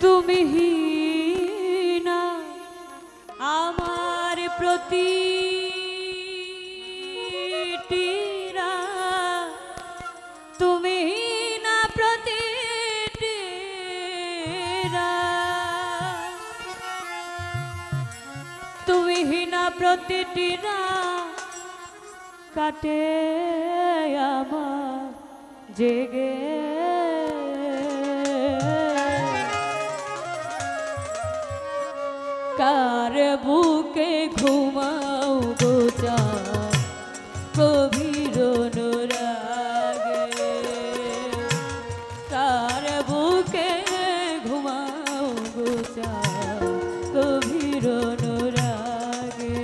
তুমি না আমার প্রতি তুমি না না প্রতিটি কাটে আমার জেগে। কার বুকে ঘুমাও গোচা গভীর অনুরাগে কার বুকে ঘুমাও গোচা গভীর অনুরাগে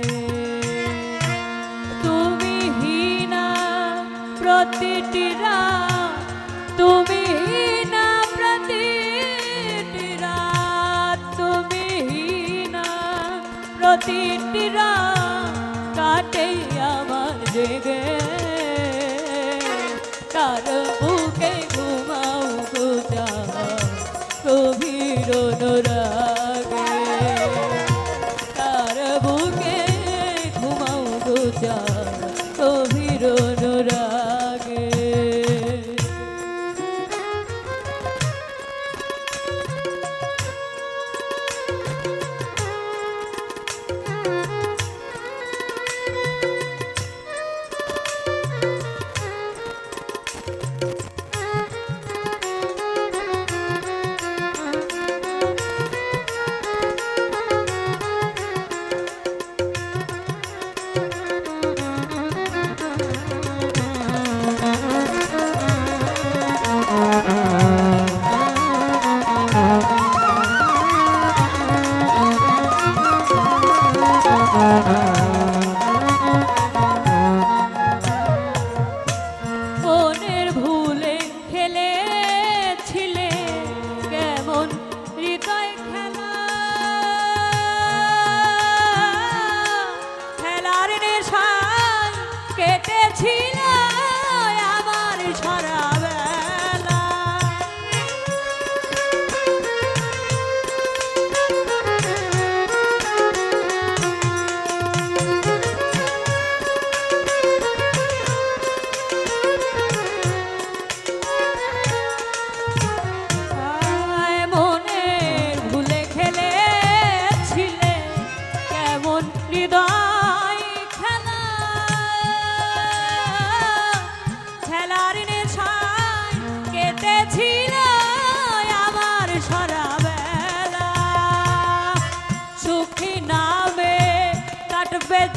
তুমি হীনা প্রতিটি রাত, তুমি বুকে ঘুমাও গোজা গভীর অনুরাগে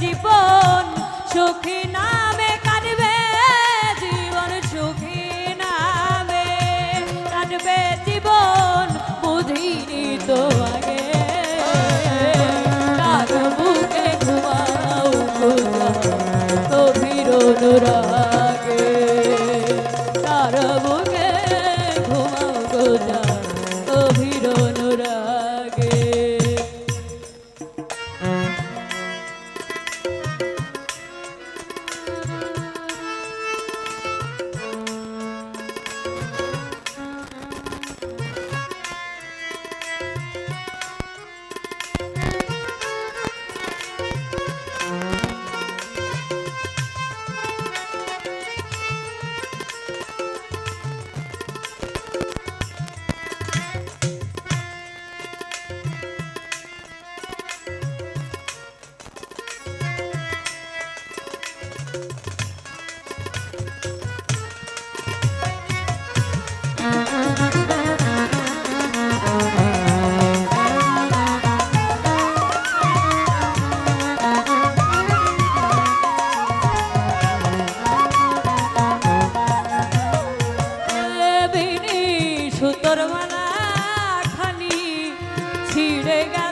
জীবন সুখী নামে ছিঁড়ে গেছে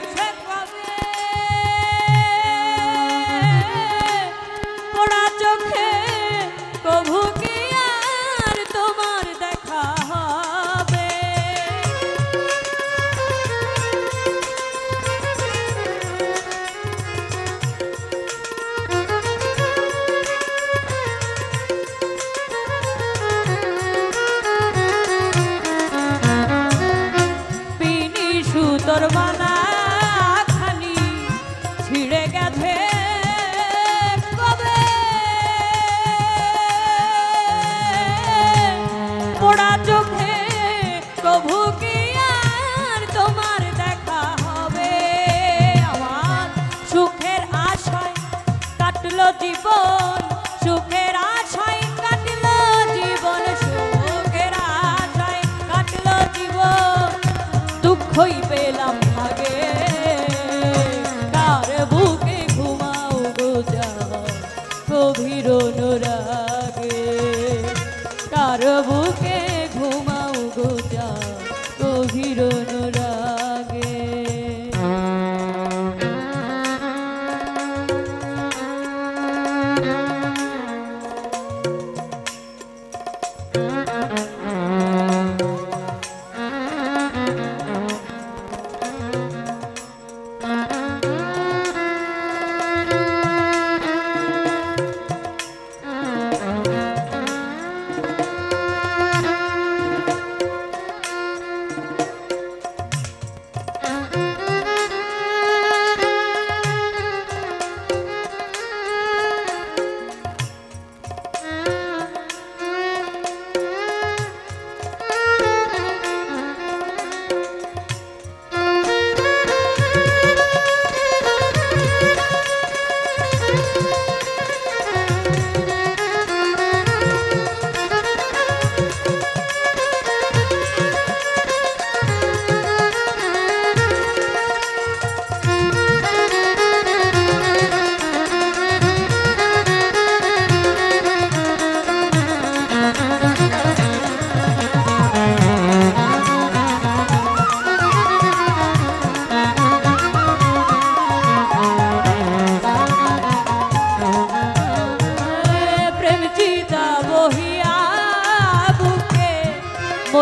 ফিরনো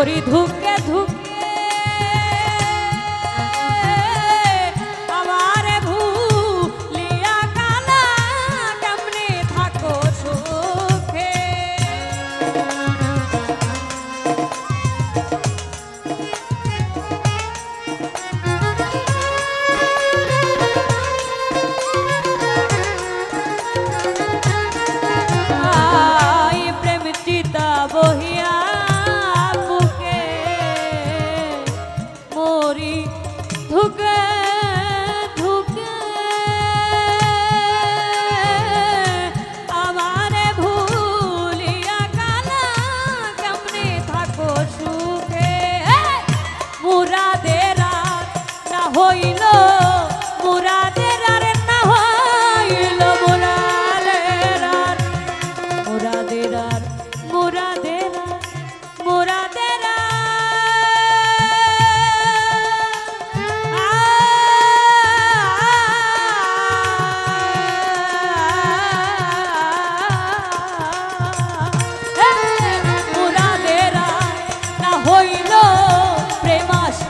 পরিধুক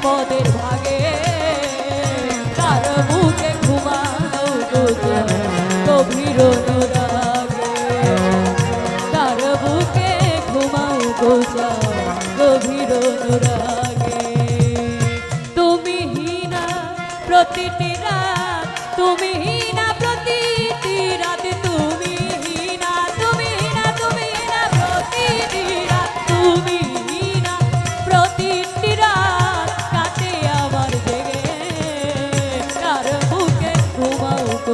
বিপদের ভাগে তার ঘুমাও গভীর তার ঘুমাও তুমি হীনা প্রতিটি রাত তুমি হীনা